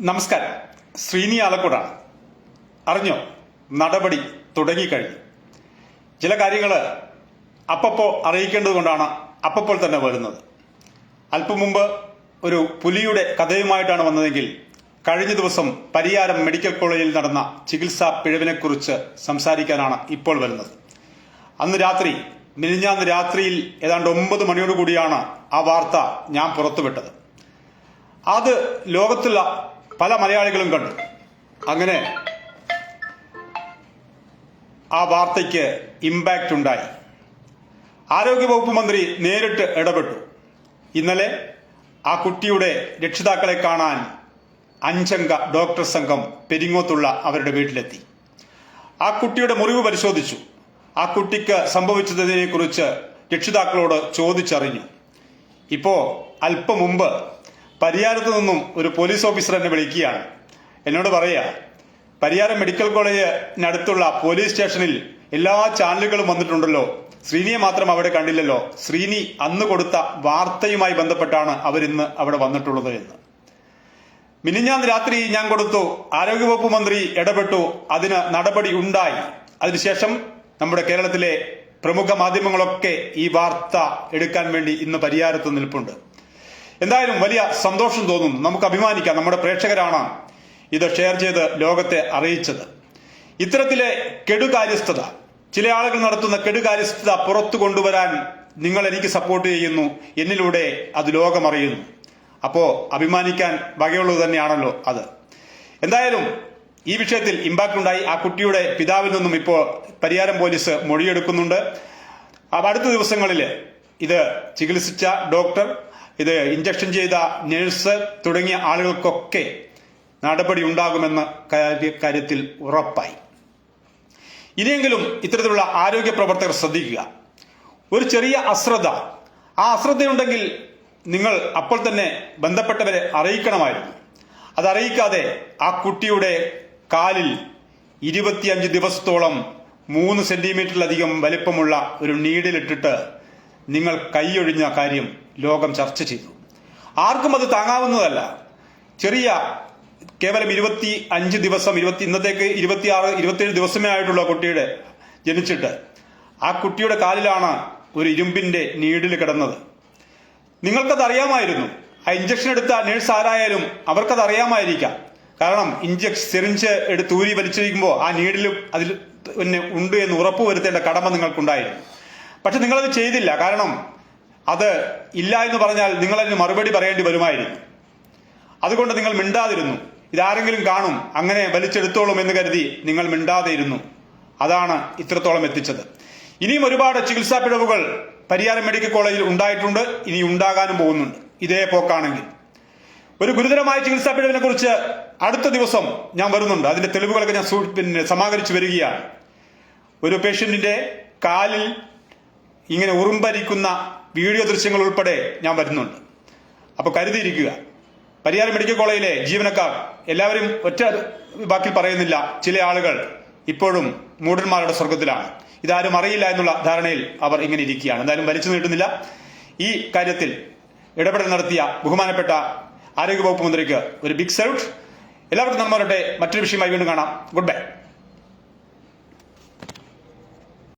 നമസ്കാരം. ശ്രീനി ആലക്കോടാണ് അറിഞ്ഞോ? നടപടി തുടങ്ങിക്കഴിഞ്ഞു. ചില കാര്യങ്ങൾ അപ്പപ്പോ അറിയിക്കേണ്ടതുകൊണ്ടാണ് അപ്പപ്പോൾ തന്നെ വരുന്നത്. അല്പം മുമ്പ് ഒരു പുലിയുടെ കഥയുമായിട്ടാണ് വന്നതെങ്കിൽ കഴിഞ്ഞ ദിവസം പരിയാരം മെഡിക്കൽ കോളേജിൽ നടന്ന ചികിത്സാ പിഴവിനെക്കുറിച്ച് സംസാരിക്കാനാണ് ഇപ്പോൾ വരുന്നത്. അന്ന് രാത്രി മിനിഞ്ഞാന്ന് രാത്രിയിൽ ഏതാണ്ട് ഒമ്പത് മണിയോടുകൂടിയാണ് ആ വാർത്ത ഞാൻ പുറത്തുവിട്ടത്. അത് ലോകത്തുള്ള പല മലയാളികളും കണ്ടു. അങ്ങനെ ആ വാർത്തയ്ക്ക് ഇമ്പാക്റ്റ് ഉണ്ടായി. ആരോഗ്യവകുപ്പ് മന്ത്രി നേരിട്ട് ഇടപെട്ടു. ഇന്നലെ ആ കുട്ടിയുടെ രക്ഷിതാക്കളെ കാണാൻ അഞ്ചംഗ ഡോക്ടർ സംഘം പെരിങ്ങോത്തുള്ള അവരുടെ വീട്ടിലെത്തി. ആ കുട്ടിയുടെ മുറിവ് പരിശോധിച്ചു. ആ കുട്ടിക്ക് സംഭവിച്ചതിനെ കുറിച്ച് രക്ഷിതാക്കളോട് ചോദിച്ചറിഞ്ഞു. ഇപ്പോ അല്പം മുമ്പ് പരിയാരത്ത് നിന്നും ഒരു പോലീസ് ഓഫീസർ എന്നെ വിളിക്കുകയാണ്. എന്നോട് പറയുക പരിയാരം മെഡിക്കൽ കോളേജിനടുത്തുള്ള പോലീസ് സ്റ്റേഷനിൽ എല്ലാ ചാനലുകളും വന്നിട്ടുണ്ടല്ലോ. ശ്രീനിയെ മാത്രം അവിടെ കണ്ടില്ലല്ലോ. ശ്രീനി അന്ന് കൊടുത്ത വാർത്തയുമായി ബന്ധപ്പെട്ടാണ് അവരിന്ന് അവിടെ വന്നിട്ടുള്ളത് എന്ന്. മിനിഞ്ഞാന്ന് രാത്രി ഞാൻ കൊടുത്തു ആരോഗ്യവകുപ്പ് മന്ത്രി ഇടപെട്ടു അതിന് നടപടി ഉണ്ടായി. അതിനുശേഷം നമ്മുടെ കേരളത്തിലെ പ്രമുഖ മാധ്യമങ്ങളൊക്കെ ഈ വാർത്ത എടുക്കാൻ വേണ്ടി ഇന്ന് പരിഹാരത്ത് നിൽപ്പുണ്ട്. എന്തായാലും വലിയ സന്തോഷം തോന്നുന്നു നമുക്ക് അഭിമാനിക്കാം. നമ്മുടെ പ്രേക്ഷകരാണ് ഇത് ഷെയർ ചെയ്ത് ലോകത്തെ അറിയിച്ചത്. ഇത്തരത്തിലെ കെടുകാര്യസ്ഥത ചില ആളുകൾ നടത്തുന്ന കെടുകാര്യസ്ഥത പുറത്തു കൊണ്ടുവരാൻ നിങ്ങൾ എനിക്ക് സപ്പോർട്ട് ചെയ്യുന്നു. എന്നിലൂടെ അത് ലോകമറിയുന്നു അപ്പോൾ അപ്പോ അഭിമാനിക്കാൻ വകയുള്ളത് തന്നെയാണല്ലോ അത്. എന്തായാലും ഈ വിഷയത്തിൽ ഇമ്പാക്ട് ഉണ്ടായി. ആ കുട്ടിയുടെ പിതാവിൽ നിന്നും ഇപ്പോൾ പരിയാരം പോലീസ് മൊഴിയെടുക്കുന്നുണ്ട്. അടുത്ത ദിവസങ്ങളിൽ ഇത് ചികിത്സിച്ച ഡോക്ടർ ഇത് ഇഞ്ചക്ഷൻ ചെയ്ത നഴ്സ് തുടങ്ങിയ ആളുകൾക്കൊക്കെ നടപടി ഉണ്ടാകുമെന്ന കാര്യത്തിൽ ഉറപ്പായി. ഇനിയെങ്കിലും ഇത്തരത്തിലുള്ള ആരോഗ്യ പ്രവർത്തകർ ശ്രദ്ധിക്കുക. ഒരു ചെറിയ അശ്രദ്ധ. ആ അശ്രദ്ധയുണ്ടെങ്കിൽ നിങ്ങൾ അപ്പോൾ തന്നെ ബന്ധപ്പെട്ടവരെ അറിയിക്കണമായിരുന്നു. അതറിയിക്കാതെ ആ കുട്ടിയുടെ കാലിൽ ഇരുപത്തിയഞ്ച് ദിവസത്തോളം മൂന്ന് സെന്റിമീറ്ററിലധികം വലിപ്പമുള്ള ഒരു നീഡിലിട്ടിട്ട് നിങ്ങൾ കൈയൊഴിഞ്ഞ കാര്യം ലോകം ചർച്ച ചെയ്തു. ആർക്കും അത് താങ്ങാവുന്നതല്ല. ചെറിയ കേവലം ഇരുപത്തി അഞ്ച് ദിവസം ഇരുപത്തി ഇന്നത്തേക്ക് ഇരുപത്തിയാറ് ഇരുപത്തേഴ് ദിവസമേ ആയിട്ടുള്ള കുട്ടിയുടെ ജനിച്ചിട്ട് ആ കുട്ടിയുടെ കാലിലാണ് ഒരു ഇരുമ്പിന്റെ നീഡിൽ കിടന്നത്. നിങ്ങൾക്കത് അറിയാമായിരുന്നു ആ ഇഞ്ചക്ഷൻ എടുത്ത നേഴ്സ് ആരായാലും അവർക്കത് അറിയാമായിരിക്കാം കാരണം ഇഞ്ചക്ഷൻ സെറിഞ്ച് എടുത്ത് ഊരി വലിച്ചിരിക്കുമ്പോൾ ആ നീഡിലും അതിൽ പിന്നെ ഉണ്ട് എന്ന് ഉറപ്പ് വരുത്തേണ്ട കടമ നിങ്ങൾക്കുണ്ടായിരുന്നു. പക്ഷെ നിങ്ങളത് ചെയ്തില്ല. കാരണം അത് ഇല്ല എന്ന് പറഞ്ഞാൽ നിങ്ങളതിന് മറുപടി പറയേണ്ടി വരുമായിരുന്നു അതുകൊണ്ട് നിങ്ങൾ മിണ്ടാതിരുന്നു. ഇതാരെങ്കിലും കാണും. അങ്ങനെ വലിച്ചെടുത്തോളും എന്ന് കരുതി നിങ്ങൾ മിണ്ടാതെ ഇരുന്നു അതാണ് ഇത്രത്തോളം എത്തിച്ചത്. ഇനിയും ഒരുപാട് ചികിത്സാ പിഴവുകൾ പരിയാരം മെഡിക്കൽ കോളേജിൽ ഉണ്ടായിട്ടുണ്ട്. ഇനി ഉണ്ടാകാനും പോകുന്നുണ്ട്. ഇതേ പോക്കാണെങ്കിൽ. ഒരു ഗുരുതരമായ ചികിത്സാ പിഴവിനെ കുറിച്ച് അടുത്ത ദിവസം ഞാൻ വരുന്നുണ്ട്. അതിന്റെ തെളിവുകളൊക്കെ ഞാൻ പിന്നെ സമാഹരിച്ചു വരികയാണ്. ഒരു പേഷ്യന്റിന്റെ കാലിൽ ഇങ്ങനെ ഉറുമ്പരിക്കുന്ന വീഡിയോ ദൃശ്യങ്ങൾ ഉൾപ്പെടെ ഞാൻ വരുന്നുണ്ട്. അപ്പോൾ കരുതിയിരിക്കുക. പരിയാരം മെഡിക്കൽ കോളേജിലെ ജീവനക്കാർ എല്ലാവരും ഒറ്റ വാക്കിൽ പറയുന്നില്ല. ചില ആളുകൾ ഇപ്പോഴും മൂടന്മാരുടെ സ്വർഗത്തിലാണ്. ഇതാരും അറിയില്ല എന്നുള്ള ധാരണയിൽ അവർ ഇങ്ങനെ ഇരിക്കുകയാണ്. എന്തായാലും വലിച്ചു നീട്ടുന്നില്ല. ഈ കാര്യത്തിൽ ഇടപെടൽ നടത്തിയ ബഹുമാനപ്പെട്ട ആരോഗ്യവകുപ്പ് മന്ത്രിക്ക് ഒരു ബിഗ് സല്യൂട്ട് എല്ലാവർക്കും നമ്മളുടെ മറ്റൊരു വിഷയമായി വീണ്ടും കാണാം. Good bye